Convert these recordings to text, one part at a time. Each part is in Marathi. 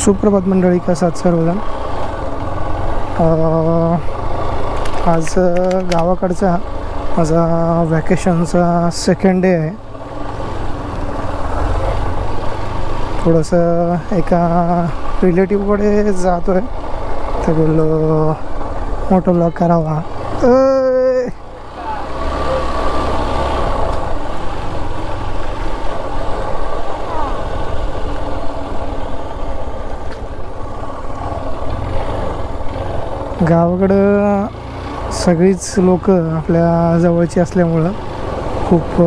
सुप्रभात मंडळी कसात सर्वजण? आज गावाकडचा माझा वॅकेशनचा सेकंड डे आहे. थोडंसं एका रिलेटिव्हकडे जातो आहे तर बोललो मोठं लॉक करावा. गावाकडं सगळीच लोक आपल्या जवळची असल्यामुळं खूप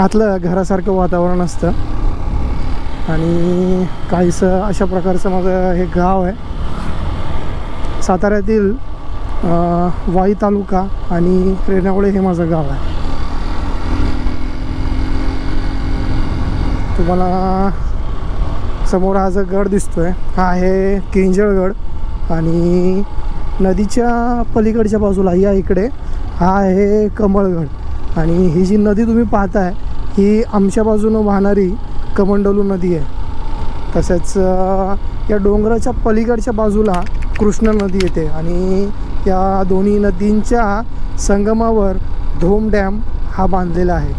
आतलं घरासारखं वातावरण असतं. आणि काहीसं अशा प्रकारचं माझं हे गाव आहे. साताऱ्यातील वाई तालुका आणि रेणावळे हे माझं गाव आहे. तुम्हाला समोर हा जो गड दिसतोय हा आहे किंजळगड आणि नदीच्या पलीकडच्या बाजूला या इकडे हा आहे कमळगड आणि ही जी नदी तुम्ही पाहताय ही आमच्या बाजूनं वाहणारी कमंडलू नदी आहे. तसेच या डोंगराच्या पलीकडच्या बाजूला कृष्णा नदी येते. आणि या दोन्ही नदींच्या संगमावर धोम डॅम हा बांधलेला आहे.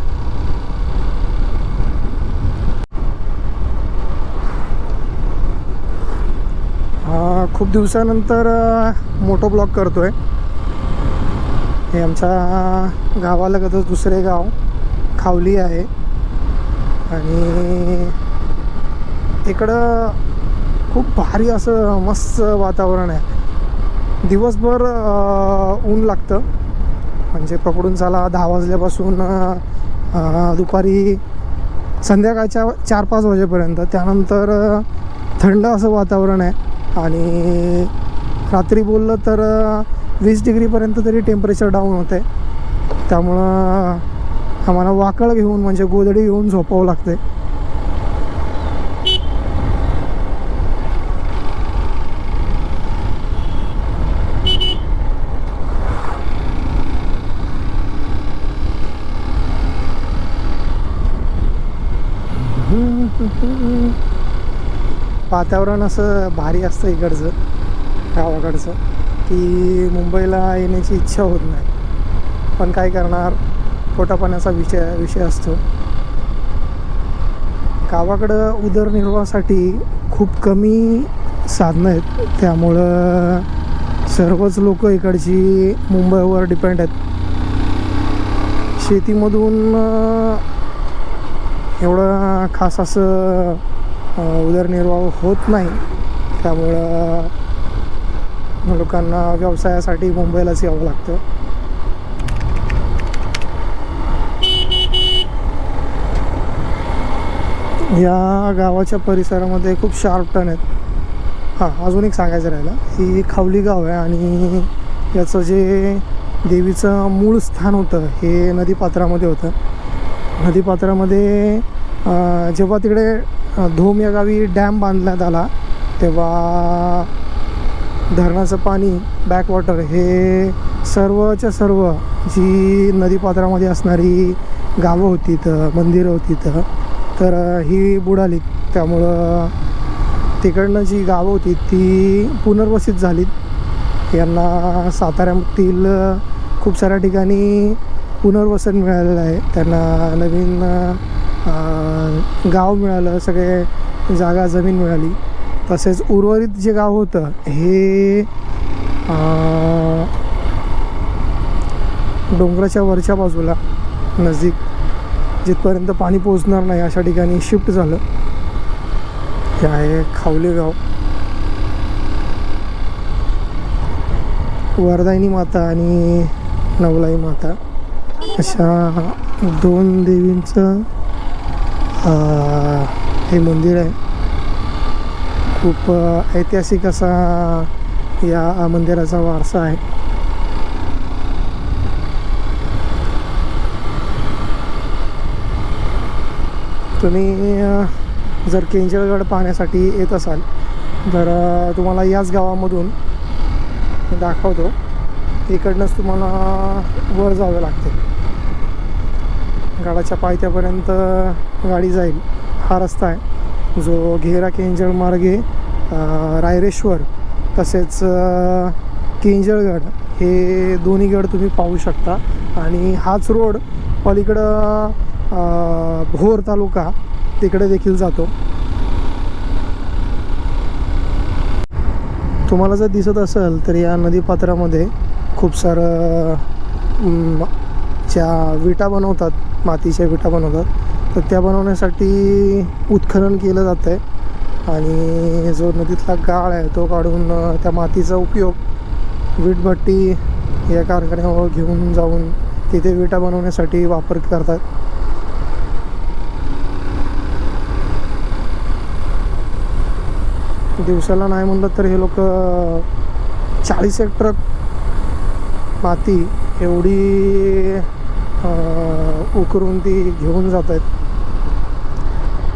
खूप दिवसानंतर मोटो ब्लॉग करतो आहे हे आमच्या गावालगतच दुसरे गाव खावली आहे. आणि इकडं खूप भारी असं मस्त वातावरण आहे. दिवसभर ऊन लागतं. म्हणजे पकडून चाला दहा वाजल्यापासून दुपारी संध्याकाळच्या चार पाच वाजेपर्यंत. त्यानंतर थंड असं वातावरण आहे. आणि रात्री बोललं तर वीस डिग्रीपर्यंत तरी टेम्परेचर डाऊन होते त्यामुळं आम्हाला वाकळ घेऊन म्हणजे गोदडी घेऊन झोपावं लागते वातावरण असं भारी असतं इकडचं गावाकडचं की मुंबईला येण्याची इच्छा होत नाही. पण काय करणार? पोटापाण्याचा विषय विषय असतो. गावाकडं उदरनिर्वाहासाठी खूप कमी साधनं आहेत. त्यामुळं सर्वच लोक इकडची मुंबईवर डिपेंड आहेत. शेतीमधून एवढं खास असं उदरनिर्वाह होत नाही. त्यामुळं लोकांना व्यवसायासाठी मुंबईलाच यावं लागतं. या गावाच्या परिसरामध्ये खूप शार्प टर्न आहेत. हां अजून एक सांगायचं राहिलं. ही खावली गाव आहे आणि याचं जे देवीचं मूळ स्थान होतं हे नदीपात्रामध्ये होतं. नदीपात्रामध्ये जेव्हा तिकडे धोम या गावी डॅम बांधण्यात आला. तेव्हा धरणाचं पाणी बॅकवॉटर हे सर्वच्या सर्व जी नदीपात्रामध्ये असणारी गावं होती तर मंदिरं होती तर तर ही बुडाली त्यामुळं तिकडनं जी गावं होती ती पुनर्वसित झालीत. यांना साताऱ्यातील खूप साऱ्या ठिकाणी पुनर्वसन मिळालेलं आहे. त्यांना नवीन गाव मिळालं सगळे जागा जमीन मिळाली. तसेच उर्वरित जे गाव होतं हे डोंगराच्या वरच्या बाजूला नजीक जिथपर्यंत पाणी पोचणार नाही अशा ठिकाणी शिफ्ट झालं. हे आहे खावले गाव. वरदायनी माता आणि नवलाई माता. अशा दोन देवींचं हे मंदिर आहे. खूप ऐतिहासिक असा या मंदिराचा वारसा आहे. तुम्ही जर केंजळगड पाहण्यासाठी येत असाल तर तुम्हाला याच गावामधून दाखवतो. इकडनंच तुम्हाला वर जावं लागते. गडाच्या पायथ्यापर्यंत गाडी जाईल. हा रस्ता आहे. जो घेरा केंजळ मार्गे रायरेश्वर तसेच केंजळगड हे दोन्ही गड तुम्ही पाहू शकता. आणि हाच रोड पलीकडं भोर तालुका तिकडे देखील जातो. तुम्हाला जर दिसत असेल तर या नदीपात्रामध्ये खूप सारं ज्या विटा बनवतात. मातीच्या विटा बनवतात. तर त्या बनवण्यासाठी उत्खनन केलं जातं आहे आणि जो नदीतला गाळ आहे तो काढून त्या मातीचा उपयोग वीटभट्टी या कारखान्यावर घेऊन जाऊन तिथे विटा बनवण्यासाठी वापर करतात. दिवसाला नाही म्हणलं तर हे लोक चाळीस एक ट्रक माती एवढी उकरून ती घेऊन जात आहेत.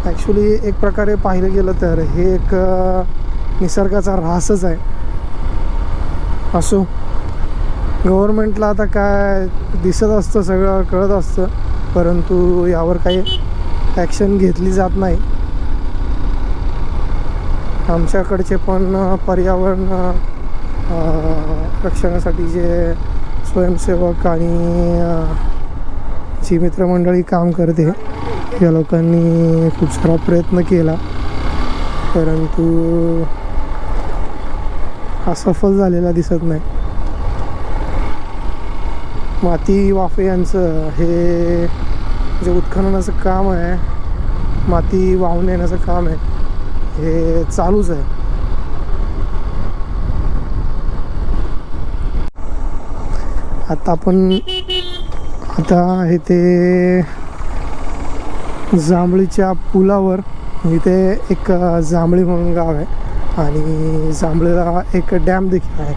ॲक्च्युली एक प्रकारे पाहिलं गेलं तर हे एक निसर्गाचा ऱ्हासच आहे. असो. गव्हर्मेंटला आता काय दिसत असतं सगळं कळत असतं परंतु यावर काही ॲक्शन घेतली जात नाही. आमच्याकडचे पण पर्यावरण रक्षणासाठी जे स्वयंसेवक आणि आमची मित्रमंडळी काम करते. या लोकांनी खूप सारा प्रयत्न केला. परंतु हा सफल झालेला दिसत नाही. माती वाफे यांचं हे जे उत्खननाचं काम आहे माती वाहून येण्याचं काम आहे हे चालूच आहे. आता आपण आता इथे जांभळीच्या पुलावर. इथे एक जांभळी म्हणून गाव आहे. आणि जांभळीला एक डॅम देखील आहे.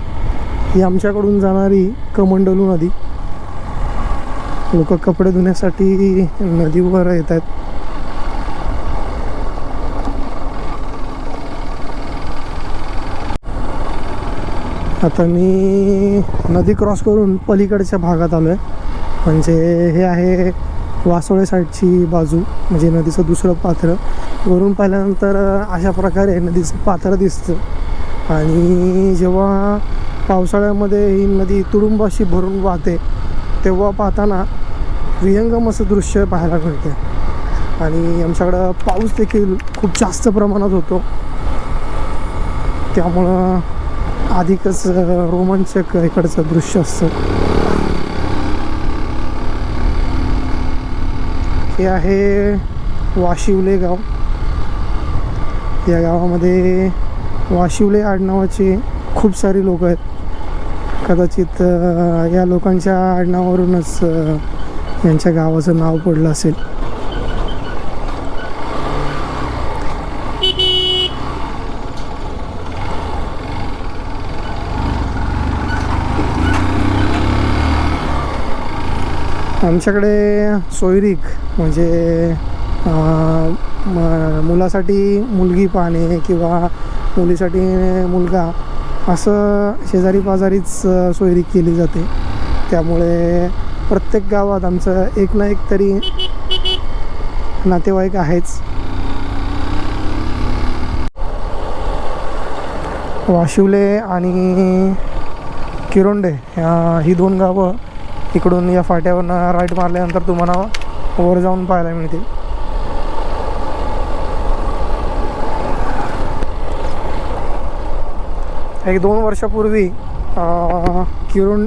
ही आमच्याकडून जाणारी कमंडलू नदी. लोक कपडे धुण्यासाठी नदीवर येत आहेत. आता मी नदी क्रॉस करून पलीकडच्या भागात आलो आहे म्हणजे हे आहे वासोळे साईडची बाजू म्हणजे नदीचं दुसरं पात्र. वरून पाहिल्यानंतर अशा प्रकारे नदीचं पात्र दिसतं. आणि जेव्हा पावसाळ्यामध्ये ही नदी तुडुंबाशी भरून वाहते तेव्हा पाहताना विहंगम असं दृश्य पाहायला मिळते. आणि आमच्याकडं पाऊस देखील खूप जास्त प्रमाणात होतो. त्यामुळं अधिकच रोमांचक इकडचं दृश्य असतं. हे आहे वाशिवले गाव. या गावामध्ये वाशिवले आडनावाचे खूप सारी लोक आहेत. कदाचित या लोकांच्या आडनावावरूनच यांच्या गावाचं नाव पडलं असेल. आमच्याकडे सोयरीक म्हणजे म- मुलासाठी मुलगी पाहणे किंवा मुलीसाठी मुलगा असं शेजारी पाजारीच सोयरीक केली जाते. त्यामुळे प्रत्येक गावात आमचं एक ना एक तरी नातेवाईक आहेच. वाशिवले आणि किरोंडे या ही दोन गावं इकडून या फाट्यावरनं राईट मारल्यानंतर तुम्हाला वर जाऊन पाहायला मिळतील. एक दोन वर्षापूर्वी किरण किरुण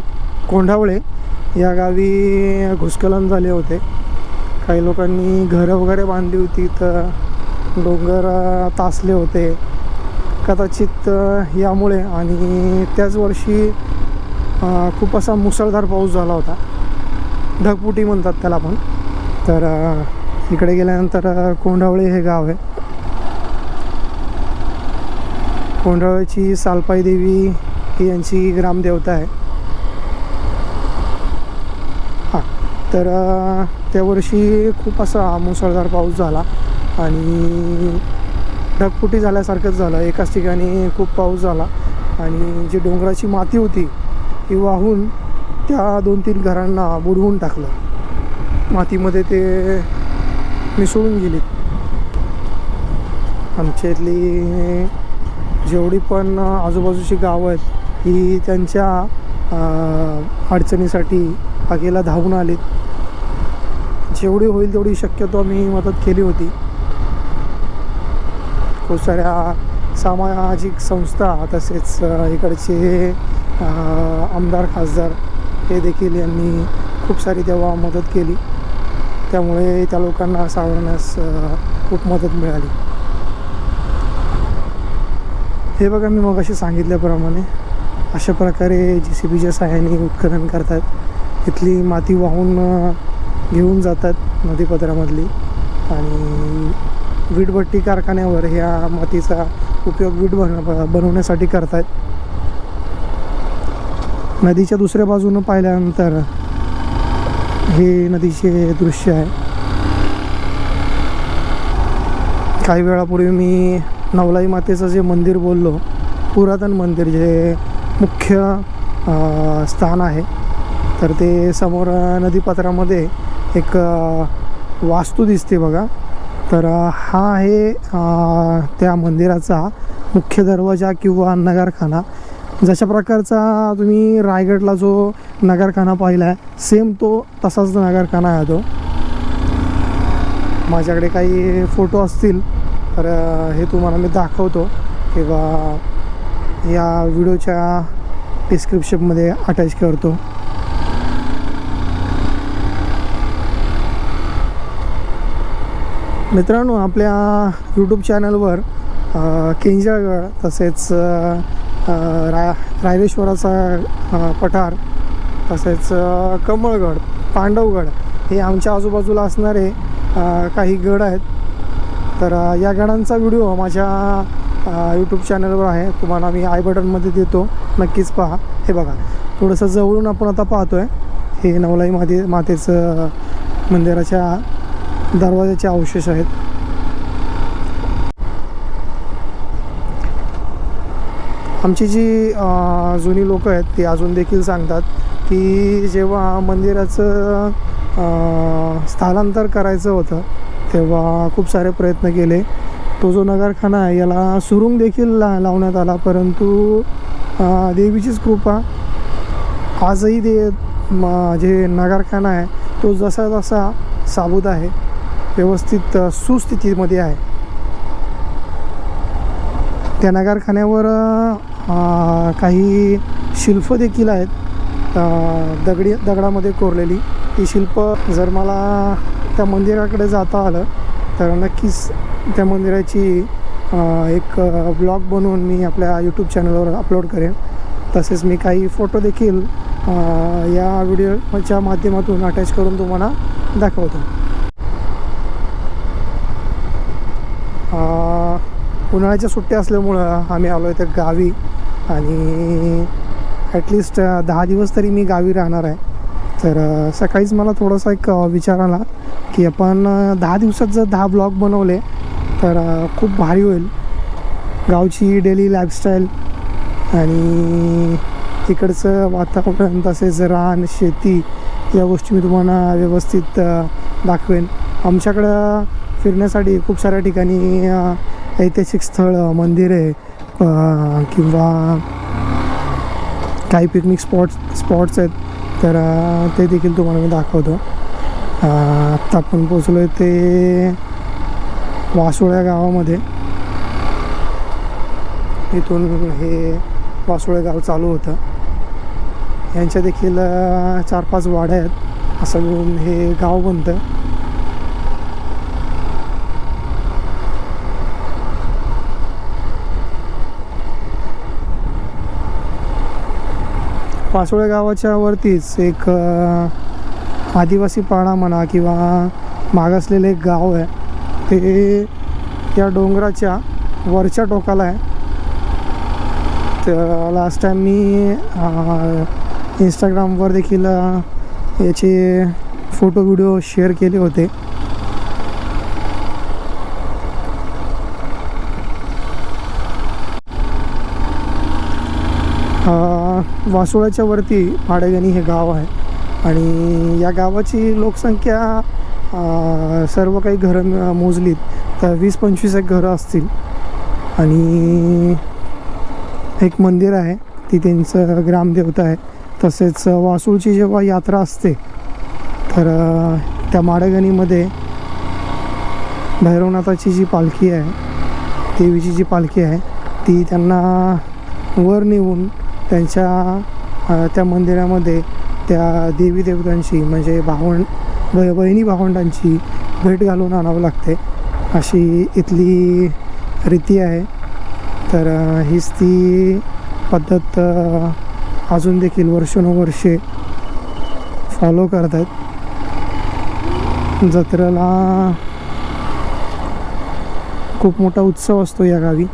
कोंढावळे या गावी भूस्खलन झाले होते. काही लोकांनी घरं वगैरे बांधली होती तर डोंगर तासले होते. कदाचित यामुळे आणि त्याच वर्षी खूप असा मुसळधार पाऊस झाला होता. ढगपुटी म्हणतात त्याला पण. तर इकडे गेल्यानंतर कोंढावळे हे गाव आहे. कोंढावळ्याची सालपाई देवी ही यांची ग्रामदेवता आहे. हां तर त्यावर्षी त्या वर्षी खूप असा मुसळधार पाऊस झाला आणि ढगपुटी झाल्यासारखंच झालं. एकाच ठिकाणी खूप पाऊस झाला आणि जी डोंगराची माती होती ही वाहून त्या दोन तीन घरांना बुडवून टाकलं. मातीमध्ये ते मिसळून गेलीत आमच्या इथली जेवढी पण आजूबाजूची गावं आहेत ही त्यांच्या अडचणीसाठी आगीला धावून आलीत. जेवढी होईल तेवढी शक्यतो आम्ही मदत केली होती. खूप साऱ्या सामाजिक संस्था तसेच इकडचे आमदार खासदार हे देखील यांनी खूप सारी तेव्हा मदत केली. त्यामुळे त्या लोकांना सावरण्यास खूप मदत मिळाली. हे बघा मी मग असे सांगितल्याप्रमाणे अशा प्रकारे जे सी बीच्या सहाय्याने उत्खनन करतात. इथली माती वाहून घेऊन जातात नदीपत्रामधली आणि वीटभट्टी कारखान्यावर ह्या मातीचा उपयोग वीट बन बनवण्यासाठी करतात. नदीच्या दुसऱ्या बाजूनं पाहिल्यानंतर हे नदीचे दृश्य आहे. काही वेळापूर्वी मी नवलाई मातेचं जे मंदिर बोललो पुरातन मंदिर जे मुख्य स्थान आहे तर ते समोर नदीपात्रामध्ये एक वास्तू दिसते बघा. तर हा आहे त्या मंदिराचा मुख्य दरवाजा किंवा नगरखाना जशा प्रकारचा तुम्ही रायगडला जो नगरखाना पाहिला आहे सेम तो तसाच नगरखाना आहे तो. माझ्याकडे काही फोटो असतील तर हे तुम्हाला मी दाखवतो किंवा या व्हिडिओच्या डिस्क्रिप्शनमध्ये अटॅच करतो. मित्रांनो आपल्या यूट्यूब चॅनलवर केंजळगड तसेच रा रायरेश्वराचा पठार तसेच कमळगड पांडवगड हे आमच्या आजूबाजूला असणारे काही गड आहेत. तर या गडांचा व्हिडिओ माझ्या यूट्यूब चॅनलवर आहे. तुम्हाला मी आय बटनमध्ये देतो. नक्कीच पहा. हे बघा. थोडंसं जवळून आपण आता पाहतो आहे हे नवलाई माते मातेचं मंदिराच्या दरवाजाचे अवशेष आहेत. आमची जी जुनी लोकं आहेत ती अजून देखील सांगतात की जेव्हा मंदिराचं स्थलांतर करायचं होतं तेव्हा खूप सारे प्रयत्न केले. तो जो नगरखाना आहे याला सुरुंग देखील ला लावण्यात आला. परंतु देवीचीच कृपा आजही दे जे नगरखाना आहे तो जसा जसा साबूत आहे व्यवस्थित सुस्थितीमध्ये आहे. त्या कारखान्यावर काही शिल्प देखील आहेत. दगडी दगडामध्ये कोरलेली. ती शिल्प जर मला त्या मंदिराकडे जाता आलं तर नक्कीच त्या मंदिराची एक ब्लॉग बनवून मी आपल्या यूट्यूब चॅनलवर अपलोड करेन. तसेच मी काही फोटो देखील या व्हिडिओच्या माध्यमातून अटॅच करून तुम्हाला दाखवतो. उन्हाळ्याच्या सुट्ट्या असल्यामुळं आम्ही आलो आहे तर गावी आणि ॲटलिस्ट दहा दिवस तरी मी गावी राहणार आहे. तर सकाळीच मला थोडासा एक विचार आला की आपण दहा दिवसात जर दहा ब्लॉग बनवले तर खूप भारी होईल. गावची डेली लाईफस्टाईल आणि तिकडचं वातावरण तसेच रान शेती या गोष्टी मी तुम्हाला व्यवस्थित दाखवेन. आमच्याकडं फिरण्यासाठी खूप साऱ्या ठिकाणी ऐतिहासिक स्थळं मंदिरे किंवा काही पिकनिक स्पॉट्स स्पॉट्स आहेत. तर ते देखील तुम्हाला मी दाखवतो. आत्ता आपण पोचलो आहे ते वासोळ्या गावामध्ये. इथून हे वासोळे गाव चालू होतं. यांच्या देखील चार पाच वाड्या आहेत. असं मिळून हे गाव बनतं. पासोळे गावाच्या वरतीच एक आदिवासी पाडा म्हणा किंवा मागासलेलं एक गाव आहे. ते या डोंगराच्या वरच्या टोकाला आहे. तर लास्ट टाईम मी इंस्टाग्रामवर देखील याचे फोटो व्हिडिओ शेअर केले होते. वासोळ्याच्या वरती भाडेगणी हे गाव आहे. आणि या गावाची लोकसंख्या सर्व काही घरं मोजलीत तर वीस पंचवीस एक घरं असतील. आणि एक मंदिर आहे ती त्यांचं ग्रामदेवता आहे. तसेच वासूळची जेव्हा यात्रा असते तर त्या माडगणीमध्ये भैरवनाथाची जी पालखी आहे देवीची जी पालखी आहे ती त्यांना वर नेऊन त्यांच्या त्या मंदिरामध्ये त्या देवी देवतांची म्हणजे भावंड बहिणी भावंडांची भेट घालून आणावं लागते. अशी इथली रीती आहे. तर हीच ती पद्धत अजून देखील वर्षानुवर्षे फॉलो करत आहेत जत्रेला खूप मोठा उत्सव असतो या गावी.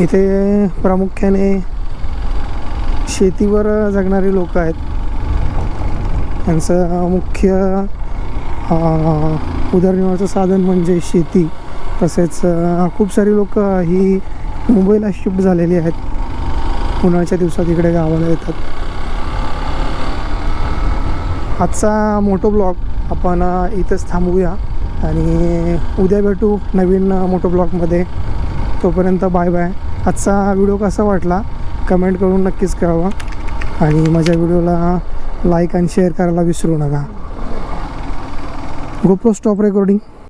इथे प्रामुख्याने शेतीवर जगणारी लोक आहेत. त्यांचं मुख्य उदरनिर्वाहाचं साधन म्हणजे शेती. तसेच खूप सारी लोक ही मुंबईला शिफ्ट झालेली आहेत. उन्हाळ्याच्या दिवसात इकडे गावाला येतात. आजचा मोटो ब्लॉग आपण इथंच थांबूया. आणि उद्या भेटू नवीन मोटो ब्लॉगमध्ये. तोपर्यंत बाय बाय. आजचा व्हिडिओ कसा वाटला कमेंट करून नक्कीच कळवा. आणि माझ्या व्हिडिओला लाईक आणि शेअर करायला विसरू नका. GoPro stop recording